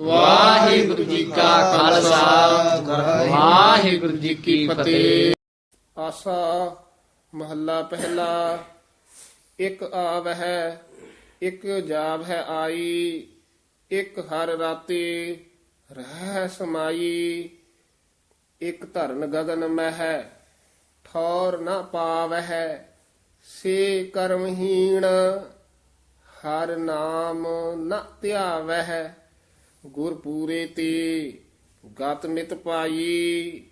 ਵਾਹਿਗੁਰੂ ਜੀ ਕਾ ਖਾਲਸਾ। ਵਾਹਿਗੁਰੂ ਜੀ ਕੀ ਫਤਿਹ। ਆਸਾ ਮਹੱਲਾ ਪਹਿਲਾ। ਇੱਕ ਆਵ ਹੈ ਇੱਕ ਜਾਵ ਹੈ ਆਈ, ਇੱਕ ਹਰ ਰਾਤੀ ਰਹਿ ਸਮਾਈ। ਇੱਕ ਧਰਨ ਗਗਨ ਮਹਿ, ਠੌਰ ਨਾ ਪਾਵਹਿ, ਸੇ ਕਰਮਹੀਣ ਹਰ ਨਾਮ ਨ ਧਿਆਵਹਿ। ਗੁਰ ਪੂਰੇ ਤੇ ਗਤ ਨਿਤ ਪਾਈ,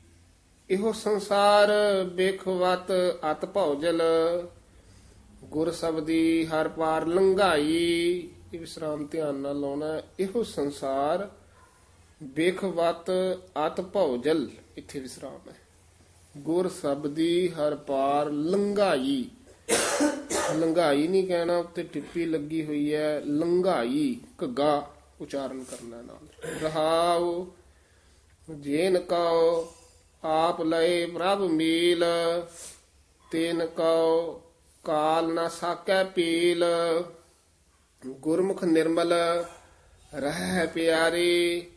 ਇਹੋ ਸੰਸਾਰ ਬੇਖਵਤ ਅਤ ਭੌਜਲ ਗੁਰ ਸਬਦੀ ਹਰ ਪਾਰ ਲੰਘਾਈ, ਇਹ ਵਿਸਰਾਮ ਧਿਆਨ ਨਾਲ ਲਾਉਣਾ, ਇਹੋ ਸੰਸਾਰ ਬੇਖਵਤ ਅਤ ਭੌਜਲ ਇੱਥੇ ਵਿਸਰਾਮ ਹੈ। ਗੁਰ ਸਬਦੀ ਹਰ ਪਾਰ ਲੰਘਾਈ। ਲੰਘਾਈ ਨਹੀਂ ਕਹਿਣਾ, ਉੱਤੇ ਟਿੱਪੀ ਲੱਗੀ ਹੋਈ ਹੈ, ਲੰਘਾਈ ਘੱਗਾ। ਉਚਾਰਨ ਕਰਨਾ ਨਾਲ। ਰਹਾਉ, ਜੇਨ ਕਉ, ਆਪ ਲਏ ਪ੍ਰਭ ਮੀਲ, ਤੇਨ ਕਉ, ਕਾਲ ਨਾ ਸਾਕੈ ਪੀਲ। ਗੁਰਮੁਖ ਨਿਰਮਲ, ਰਹਿ ਪਿਆਰੇ,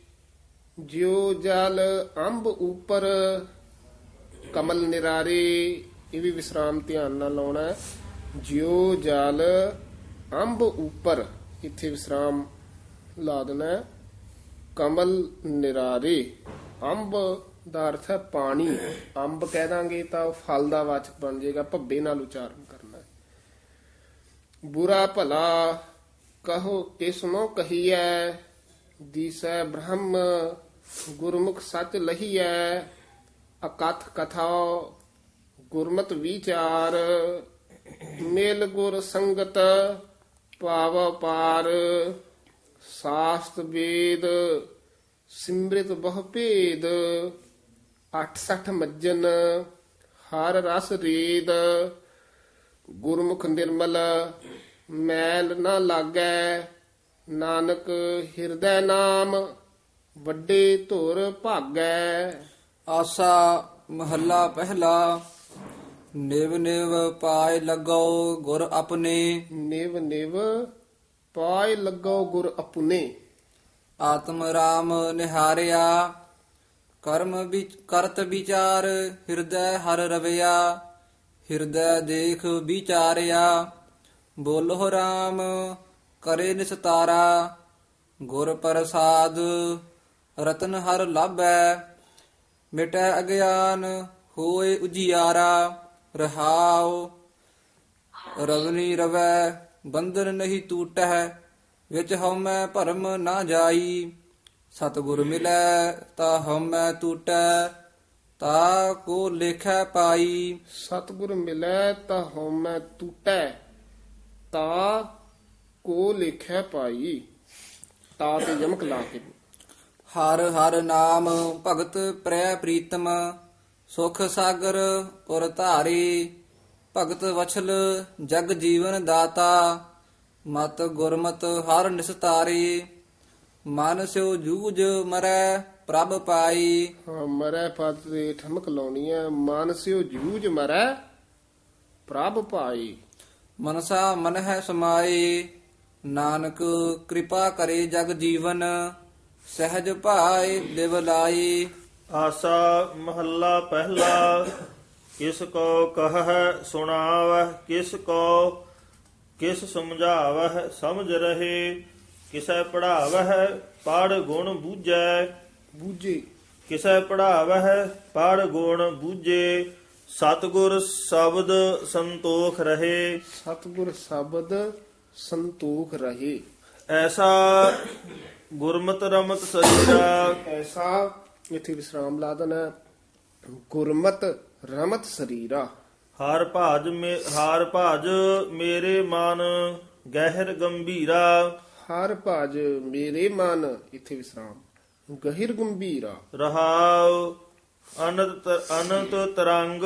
ਜਿਉ ਜਲ ਅੰਬ ਉਪਰ, ਕਮਲ ਨਿਰਾਰੇ, ਇਹ ਵੀ ਵਿਸਰਾਮ ਧਿਆਨ ਨਾਲ ਲਾਉਣਾ ਹੈ। ਜਿਉ ਜਲ ਅੰਬ ਉਪਰ, ਇੱਥੇ ਵਿਸਰਾਮ ਲਾ। ਦੇਣਾ ਕਮਲ ਨਿਰਾਰੇ। ਅੰਬ ਦਾ ਅਰਥ ਹੈ ਪਾਣੀ। ਅੰਬ ਕਹਿ ਦਾਂਗੇ ਤਾਂ ਫਲ ਦਾ ਵਾਚਕ ਬਣ ਜਾਏਗਾ। ਭੱਬੇ ਨਾਲ ਉਚਾਰਨ ਕਰਨਾ ਬੁਰਾ ਭਲਾ, ਕਹੋ ਕਿਸਮੋ ਕਹੀਐ? ਦੀਸੈ ਬ੍ਰਹਮ, ਗੁਰਮੁਖ ਸੱਚ ਲਹੀਐ। ਅਕਥ ਕਥਾ, ਗੁਰਮਤ ਵਿਚਾਰ। ਮੇਲ ਗੁਰ ਸੰਗਤ ਪਾਵ ਪਾਰ ਸਾਸਤ ਵੇਦ ਸਿਮ੍ਰਿਤ ਬਹੁ ਭੇਦ 68 ਮੱਜਨ ਹਰ ਰਸ ਰੀਦ ਗੁਰਮੁਖ ਨਿਰਮਲ ਮੈਲ ਨਾ ਲਾਗੈ ਨਾਨਕ ਹਿਰਦੈ ਨਾਮ ਵੱਡੇ ਧੁਰ ਭਾਗੈ। ਆਸਾ ਮਹੱਲਾ ਪਹਿਲਾ ਨਿਵ ਨਿਵ ਪਾਏ ਲੱਗੋ ਗੁਰ ਆਪਣੇ। ਨਿਵ ਨਿਵ ਪਾਇ ਲੱਗੋ ਗੁਰ ਅਪੁਨੇ। ਆਤਮ ਰਾਮ ਨਿਹਾਰਿਆ, ਕਰਮ ਵਿੱਚ ਕਰਤ ਵਿਚਾਰ, ਹਿਰਦੈ ਹਰ ਰਵਿਆ, ਹਿਰਦੈ ਦੇਖ ਵਿਚਾਰਿਆ। ਬੋਲੋ ਰਾਮ, ਕਰੇ ਨਿਸਤਾਰਾ, ਗੁਰ ਪ੍ਰਸਾਦ, ਰਤਨ ਹਰ ਲਾਭੈ। ਮਿਟੈ ਅਗਿਆਨ, ਹੋਏ ਉਜਿਆਰਾ, ਰਹਾਉ, ਰਵਨੀ ਰਵੈ। ਬੰਧਨ ਨਹੀਂ ਟੂਟੈ ਵਿੱਚ ਹਉਮੈ ਭਰਮ ਨਾ ਜਾਈ। ਸਤਿਗੁਰ ਮਿਲੈ ਤਾ ਹਉਮੈ ਟੂਟੈ ਤਾ ਕੋ ਲੇਖੈ ਪਾਈ। ਸਤਿਗੁਰ ਮਿਲੈ ਤਾਂ ਹਉਮੈ ਟੂਟੈ ਤਾ ਕੋ ਲਿਖੈ ਪਾਈ। ਤਾ ਤੇ ਯਮਕ ਲਾ ਕੇ। ਹਰ ਹਰ ਨਾਮ ਭਗਤ ਪ੍ਰੈ ਪ੍ਰੀਤਮ ਸੁਖ ਸਾਗਰ ਪੁਰ ਧਾਰੀ। ਭਗਤ ਵਛਲ ਜਗ ਜੀਵਨ ਦਾਤਾ ਮਤ ਗੁਰਮਤ ਹਰ ਨਿਸਤਾਰੀ ਮਨ ਸਿਉ ਜੂਝ ਮਰੈ ਪ੍ਰਭ ਪਾਈ। ਹਾਂ ਮਰੈ ਪਦ ਤੇ ਠਮਕ ਲਾਉਣੀ ਹੈ ਮਾਨਸਿਓ ਜੂਝ ਮਰੈ ਪ੍ਰਭ ਭਾਈ ਮਨਸਾ ਮਨ ਹੈ ਸਮਾਏ ਨਾਨਕ ਕਿਰਪਾ ਕਰੇ ਜਗ ਜੀਵਨ ਸਹਿਜ ਭਾਏ ਲਿਵ ਲਾਈ। ਆਸਾ ਮਹੱਲਾ ਪਹਿਲਾ ਕਿਸ ਕੋ ਕਹੈ ਸੁਣਾਵਹਿ ਕਿਸ ਕੋ ਕਿਸ ਸਮਝਾਵਹਿ ਸਮਝ ਰਹੇ ਕਿਸੈ ਪੜਾਵਹਿ ਪੜ ਗੁਣ ਬੂਝੈ। ਬੂਝੇ। ਕਿਸੈ ਪੜਾਵਹਿ ਪੜ ਗੁਣ ਬੂਝੇ ਸਤਿਗੁਰ ਸ਼ਬਦ ਸੰਤੋਖ ਰਹੇ। ਸਤਿਗੁਰ ਸ਼ਬਦ ਸੰਤੋਖ ਰਹੇ। ਐਸਾ ਗੁਰਮਤ ਰਮਤ ਸਰੀਰਾ ਐਸਾ ਇਥੇ ਵਿਸਰਾਮ ਲਾ ਦੇਣਾ। ਗੁਰਮਤ ਰਮਤ ਸਰੀਰਾ। ਹਰ ਭਾਜ ਮੇ ਹਰ ਭਾਜ ਮੇਰੇ ਮਨ ਗਹਿਰ ਗੰਭੀਰਾ। ਹਰ ਭਜ ਮੇਰੇ ਮਨ ਇਥੇ ਵਿਸਰਾਮ। ਗਹਿਰ ਗੰਭੀਰਾ। ਰਹਾਉ ਅਨੰਤ ਅਨੰਤ ਤਰੰਗ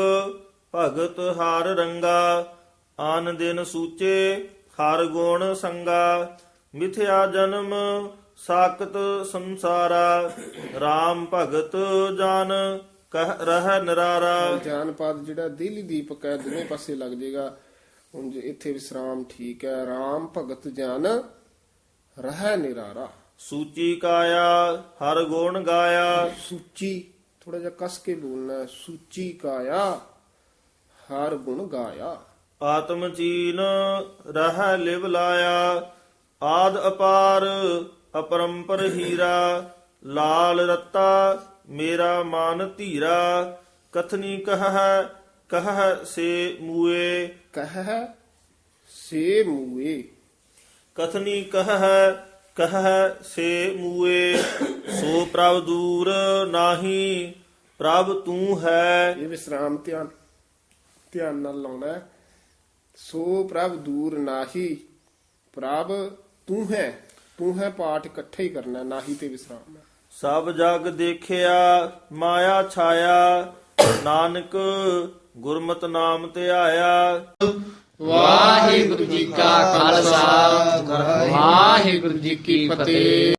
ਭਗਤ ਹਰ ਰੰਗਾ। ਆਨ ਦਿਨ ਸੂਚੇ ਹਰ ਗੁਣ ਸੰਗਾ। ਮਿਥਿਆ ਜਨਮ ਸਾਕਤ ਸੰਸਾਰਾ। RAM ਭਗਤ ਜਨ ਕਹਿ ਰਹਿ ਨਰਾਰਾ। ਗਿਆਨ ਪਦ ਜਿਹੜਾ ਦਿੱਲੀ ਦੀਪਕ ਹੈ ਦੋਵੇਂ ਪਾਸੇ ਲੱਗ ਜਾਏਗਾ ਉਂਝ ਇੱਥੇ ਵਿਸਰਾਮ ਠੀਕ ਹੈ RAM ਭਗਤ ਜਨ ਰਹਿ ਨਿਰਾਰਾ। ਸੂਚੀ ਕਾਇਆ ਹਰ ਗੁਣ ਗਾਇਆ। ਸੂਚੀ ਥੋੜਾ ਜਿਹਾ ਕਸ ਕੇ ਬੋਲਣਾ। ਸੂਚੀ ਕਾਇਆ ਹਰ ਗੁਣ ਗਾਇਆ। ਆਤਮ ਚੀਨ ਰਹਿ ਲਿਵ ਲਾਇਆ। ਆਦ ਅਪਾਰ ਅਪਰੰਪਰ ਹੀਰਾ। ਲਾਲ ਰੱਤਾ ਮੇਰਾ ਮਨ ਧੀਰਾ ਕਥਨੀ ਕਹ ਕਹ ਸੇ ਮੂਏ। ਕਹਿ ਸੇ ਮੂਏ। ਕਥਨੀ ਕਹ ਕਹ ਸੇ ਮੂਏ। ਸੋ ਪ੍ਰਭ ਦੂਰ ਨਾਹੀ ਪ੍ਰਭ ਤੂੰ ਹੈ। ਇਹ ਵਿਸਰਾਮ ਧਿਆਨ ਧਿਆਨ ਨਾਲ ਲਾਉਣਾ ਹੈ। ਸੋ ਪ੍ਰਭ ਦੂਰ ਨਾਹੀ ਪ੍ਰਭ ਤੂੰ ਹੈ। ਤੂੰ ਹੈ ਪਾਠ ਇਕੱਠੇ ਹੀ ਕਰਨਾ ਹੈ, ਨਾਹੀ ਤੇ ਵਿਸਰਾਮ ਹੈ। ਸਭ ਜਗ ਦੇਖਿਆ, ਮਾਇਆ ਛਾਇਆ, ਨਾਨਕ ਗੁਰਮਤਿ ਨਾਮ ਧਿਆਇਆ ਵਾਹਿਗੁਰੂ ਜੀ ਕਾ ਖਾਲਸਾ, ਵਾਹਿਗੁਰੂ ਜੀ ਕੀ ਫਤਿਹ।